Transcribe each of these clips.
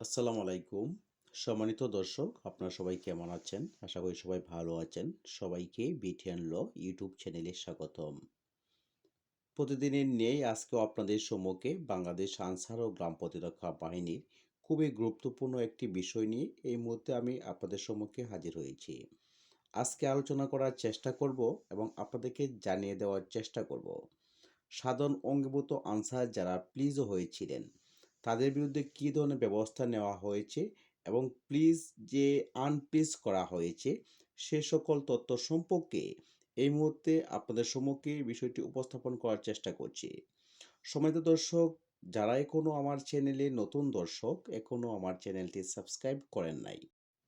আসসালামু আলাইকুম। সম্মানিত দর্শক, আপনারা সবাই কেমন আছেন? আশা করি সবাই ভালো আছেন। সবাইকে বিটিএন ল ইউটিউব চ্যানেলে স্বাগতম। প্রতিদিনের নেই আজকেও আপনাদের সম্মুখে বাংলাদেশ আনসার ও গ্রাম প্রতিরক্ষা বাহিনীর খুবই গুরুত্বপূর্ণ একটি বিষয় নিয়ে এই মুহূর্তে আমি আপনাদের সম্মুখে হাজির হয়েছি। আজকে আলোচনা করার চেষ্টা করব এবং আপনাদেরকে জানিয়ে দেওয়ার চেষ্টা করব। সাধারণ অঙ্গীভূত আনসার যারা প্লিজও হয়েছিলেন তাদের বিরুদ্ধে কী ধরনের ব্যবস্থা নেওয়া হয়েছে এবং প্লিজ যে আনপ্লিজ করা হয়েছে সে সকল তথ্য সম্পর্কে এই মুহূর্তে আপনাদের সম্মুখে বিষয়টি উপস্থাপন করার চেষ্টা করছি। সমিত দর্শক, যারা এখনও আমার চ্যানেলে নতুন দর্শক এখনও আমার চ্যানেলটি সাবস্ক্রাইব করেন নাই।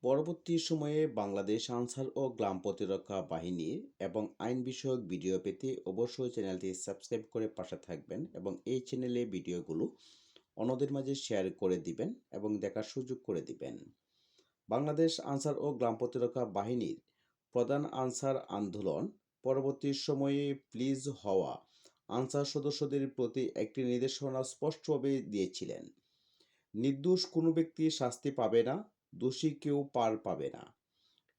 পরবর্তী সময়ে বাংলাদেশ আনসার ও গ্রাম প্রতিরক্ষা বাহিনীর এবং আইন বিষয়ক ভিডিও পেতে অবশ্যই চ্যানেলটি সাবস্ক্রাইব করে পাশে থাকবেন এবং এই চ্যানেলে ভিডিওগুলো অন্যদের মাঝে শেয়ার করে দিবেন এবং দেখার সুযোগ করে দিবেন। বাংলাদেশ আনসার ও গ্রাম প্রতিরক্ষা বাহিনীর প্রধান আনসার আন্দোলন পরবর্তী সময়ে প্লিজ হওয়া আনসার সদস্যদের প্রতি একটি নির্দেশনা স্পষ্টভাবে দিয়েছিলেন। নির্দোষ কোনো ব্যক্তি শাস্তি পাবে না, দোষী কেউ পার পাবে না।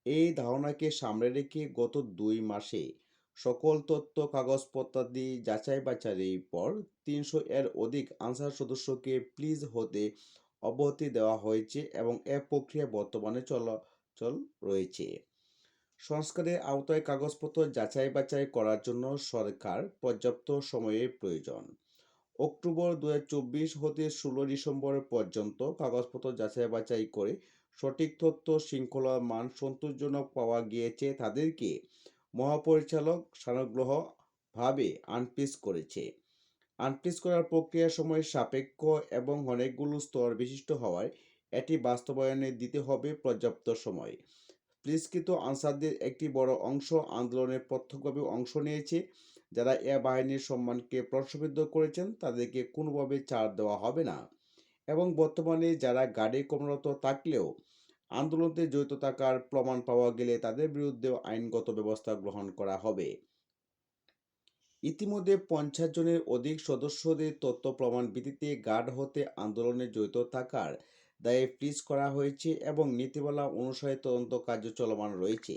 এই ধারণাকে সামনে রেখে গত দুই মাসে সকল তথ্য কাগজপত্রাদি যাচাই বাছাইয়ের পর তিনশো এর অধিক আনসার সদস্যকে প্লিজ হতে অব্যাহতি দেওয়া হয়েছে এবং এ প্রক্রিয়া বর্তমানে চলাচল রয়েছে। সংস্কারের আওতায় কাগজপত্র যাচাই বাছাই করার জন্য সরকার পর্যাপ্ত সময়ের প্রয়োজন। অক্টোবর দু হাজার চব্বিশ হতে ষোলো ডিসেম্বর পর্যন্ত কাগজপত্র যাচাই বাছাই করে সঠিক তথ্য, শৃঙ্খলার মান সন্তোষজনক পাওয়া গিয়েছে তাদেরকে মহাপরিচালক সানুগ্রহভাবে আনপিস করেছে। আনপিস করার প্রক্রিয়ার সময় সাপেক্ষ এবং অনেকগুলো স্তর বিশিষ্ট হওয়ায় এটি বাস্তবায়নে দিতে হবে পর্যাপ্ত সময়। প্লিসকৃত আনসারদের একটি বড় অংশ আন্দোলনে প্রত্যক্ষভাবে অংশ নিয়েছে। যারা এ বাহিনীর সম্মানকে প্রশ্নবিদ্ধ করেছেন, তাদেরকে কোনোভাবে ছাড় দেওয়া হবে না। এবং বর্তমানে যারা গাড়ি কর্মরত থাকলেও আন্দোলনতে জড়িত থাকার প্রমাণ পাওয়া গেলে তাদের বিরুদ্ধেও আইনগত ব্যবস্থা গ্রহণ করা হবে। ইতিমধ্যে পঞ্চাশ জনের অধিক সদস্যদের তথ্য প্রমাণ ভিত্তিতে গার্ড হতে আন্দোলনে জড়িত থাকার দায়ে ফ্রিজ করা হয়েছে এবং নীতিমালা অনুসারে তদন্ত কার্য চলমান রয়েছে।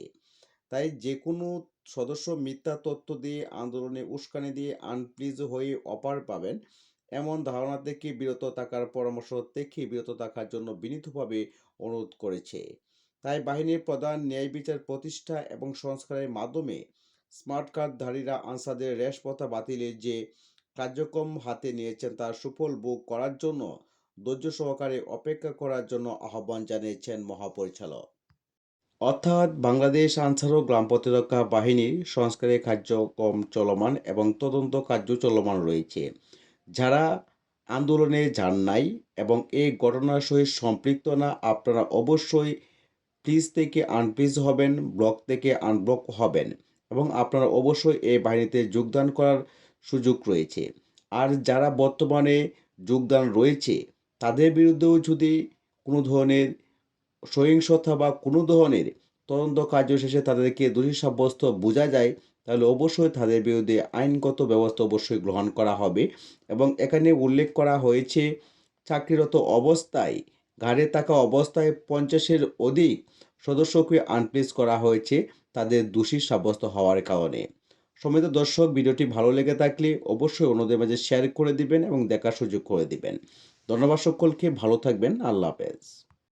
তাই যে কোনো সদস্য মিথ্যা তথ্য দিয়ে আন্দোলনে উস্কানি দিয়ে আনপ্লিজ হয়ে অপার পাবেন এমন ধারণা থেকে বিরত থাকার পরামর্শ থেকে বিরত থাকার জন্য বিনীতভাবে অনুরোধ করেছে। তাই বাহিনীর প্রধান ন্যায় বিচার প্রতিষ্ঠা এবং সংস্কারের মাধ্যমে স্মার্ট কার্ডধারীরা আনসারদের রেশপথা বাতিলের যে কার্যক্রম হাতে নিয়েছেন তার সুফল ভোগ করার জন্য ধৈর্য সহকারে অপেক্ষা করার জন্য আহ্বান জানিয়েছেন মহাপরিচালক। অর্থাৎ বাংলাদেশ আনসার ও গ্রাম প্রতিরক্ষা বাহিনীর সংস্কারের কার্যক্রম চলমান এবং তদন্ত কার্য চলমান রয়েছে। যারা আন্দোলনে যান নাই এবং এই ঘটনার সহিত সম্পৃক্ত না, আপনারা অবশ্যই প্লিজ থেকে আনপ্লিজ হবেন ব্লক থেকে আনব্লক হবেন এবং আপনারা অবশ্যই এই বাহিনীতে যোগদান করার সুযোগ রয়েছে। আর যারা বর্তমানে যোগদান রয়েছে, তাদের বিরুদ্ধেও যদি কোনো ধরনের সহিংসতা বা কোনো ধরনের তদন্ত কার্য শেষে তাদেরকে দোষী সাব্যস্ত বোঝা যায় তাহলে অবশ্যই তাদের বিরুদ্ধে আইনগত ব্যবস্থা অবশ্যই গ্রহণ করা হবে এবং এখানে উল্লেখ করা হয়েছে, চাকরিরত অবস্থায়, ঘাড়ে থাকা অবস্থায় পঞ্চাশের অধিক সদস্যকে আনপ্লেস করা হয়েছে, তাদের দোষী সাব্যস্ত হওয়ার কারণে। সমিত দর্শক, ভিডিওটি ভালো লেগে থাকলে অবশ্যই অন্যদের মাঝে শেয়ার করে দিবেন এবং দেখার সুযোগ করে দিবেন। ধন্যবাদ সকলকে, ভালো থাকবেন, আল্লাহ হাফেজ।